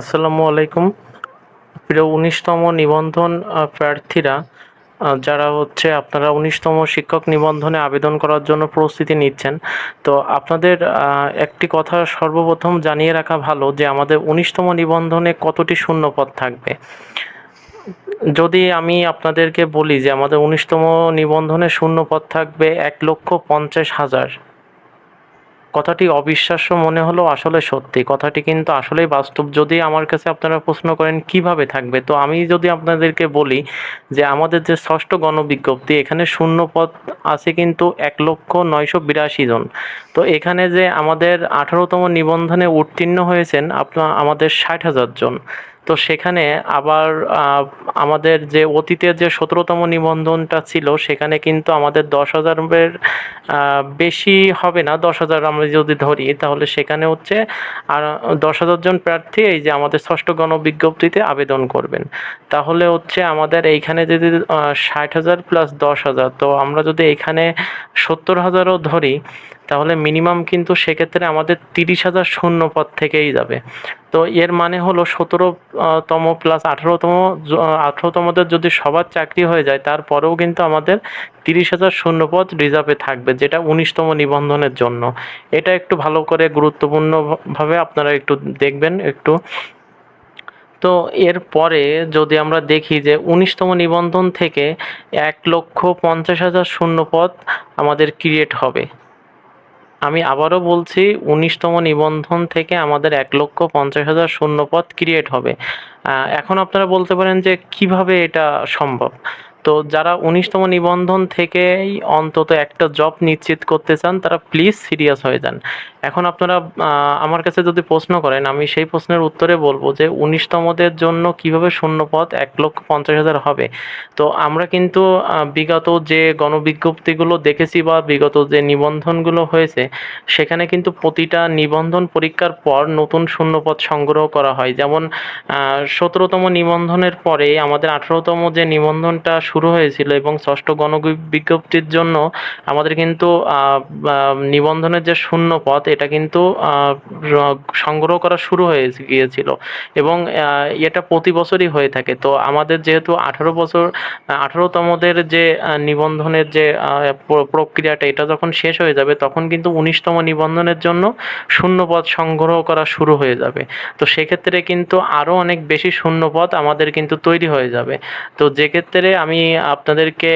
আসসালামু আলাইকুম। প্রিয় উনিশতম নিবন্ধন প্রার্থীরা যারা হচ্ছে আপনারা উনিশতম শিক্ষক নিবন্ধনে আবেদন করার জন্য প্রস্তুতি নিচ্ছেন, তো আপনাদের একটি কথা সর্বপ্রথম জানিয়ে রাখা ভালো যে আমাদের উনিশতম নিবন্ধনে কতটি শূন্যপদ থাকবে। যদি আমি আপনাদেরকে বলি যে আমাদের উনিশতম নিবন্ধনে শূন্যপদ থাকবে এক লক্ষ পঞ্চাশ হাজার কথাটি অবিশ্বাস্য মনে হলেও আসলে সত্যি। কথাটি কিন্তু আসলেই বাস্তব। যদি আমার কাছে আপনারা প্রশ্ন করেন, কীভাবে থাকবে? তো আমি যদি আপনাদেরকে বলি যে, আমাদের যে ষষ্ঠ গণবিজ্ঞপ্তি, এখানে শূন্য পদ আছে কিন্তু এক লক্ষ নয়শো বিরাশি জন। তো এখানে যে আমাদের আঠারোতম নিবন্ধনে উত্তীর্ণ হয়েছেন আপনার আমাদের ষাট হাজার জন। তো সেখানে আবার আমাদের যে অতীতের যে সতেরোতম নিবন্ধনটা ছিল, সেখানে কিন্তু আমাদের দশ হাজারের বেশি হবে না, দশ হাজার আমরা যদি ধরি, তাহলে সেখানে হচ্ছে, আর দশ হাজার জন প্রার্থী এই যে আমাদের ষষ্ঠ গণবিজ্ঞপ্তিতে আবেদন করবেন। তাহলে হচ্ছে আমাদের এইখানে যদি ষাট হাজার প্লাস দশ হাজার, তো আমরা যদি এখানে সত্তর হাজারও ধরি তাহলে মিনিমাম কিন্তু সেক্ষেত্রে আমাদের তিরিশ হাজার শূন্য পদ থেকেই যাবে। তো এর মানে হলো সতেরো তম প্লাস আঠারোতম, আঠারোতমদের যদি সবার চাকরি হয়ে যায়, তারপরেও কিন্তু আমাদের তিরিশ হাজার শূন্যপদ রিজার্ভে থাকবে, যেটা উনিশতম নিবন্ধনের জন্য। এটা একটু ভালো করে গুরুত্বপূর্ণভাবে আপনারা একটু দেখবেন একটু। তো এরপরে যদি আমরা দেখি যে উনিশতম নিবন্ধন থেকে এক লক্ষ পঞ্চাশ হাজার শূন্যপদ আমাদের ক্রিয়েট হবে। আমি আবারও বলছি, উনিশতম নিবন্ধন থেকে আমাদের এক লক্ষ পঞ্চাশ হাজার শূন্যপদ ক্রিয়েট হবে। এখন আপনারা বলতে পারেন যে কীভাবে এটা সম্ভব? তো যারা উনিশতম নিবন্ধন থেকেই অন্তত একটা জব নিশ্চিত করতে চান, তারা প্লিজ সিরিয়াস হয়ে যান। এখন আপনারা আমার কাছে যদি প্রশ্ন করেন, আমি সেই প্রশ্নের উত্তরে বলব যে উনিশতমদের জন্য কীভাবে শূন্যপদ এক লক্ষ পঞ্চাশ হাজার হবে? তো আমরা কিন্তু বিগত যে গণবিজ্ঞপ্তিগুলো দেখেছি বা বিগত যে নিবন্ধনগুলো হয়েছে, সেখানে কিন্তু প্রতিটা নিবন্ধন পরীক্ষার পর নতুন শূন্যপদ সংগ্রহ করা হয়। যেমন সতেরোতম নিবন্ধনের পরে আমাদের আঠারোতম যে নিবন্ধনটা হয়েছিল এবং ষষ্ঠ গণবিজ্ঞপ্তির জন্য আমাদের কিন্তু নিবন্ধনের যে শূন্য পথ এটা কিন্তু সংগ্রহ করা শুরু হয়ে গিয়েছিল এবং এটা প্রতি বছরই হয়ে থাকে। তো আমাদের যেহেতু আঠারো বছর, আঠারোতমদের যে নিবন্ধনের যে প্রক্রিয়াটা, এটা যখন শেষ হয়ে যাবে, তখন কিন্তু উনিশতম নিবন্ধনের জন্য শূন্যপদ সংগ্রহ করা শুরু হয়ে যাবে। তো সেক্ষেত্রে কিন্তু আরও অনেক বেশি শূন্যপদ আমাদের কিন্তু তৈরি হয়ে যাবে। তো যে ক্ষেত্রে আমি আপনাদেরকে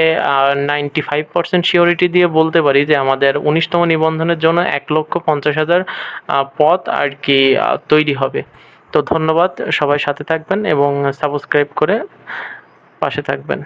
নাইনটি ফাইভ পার্সেন্ট শিওরিটি দিয়ে বলতে পারি যে আমাদের উনিশতম নিবন্ধনের জন্য এক লক্ষ পঞ্চাশ হাজার পথ আর কি তৈরি হবে। তো ধন্যবাদ, সবাই সাথে থাকবেন এবং সাবস্ক্রাইব করে পাশে থাকবেন।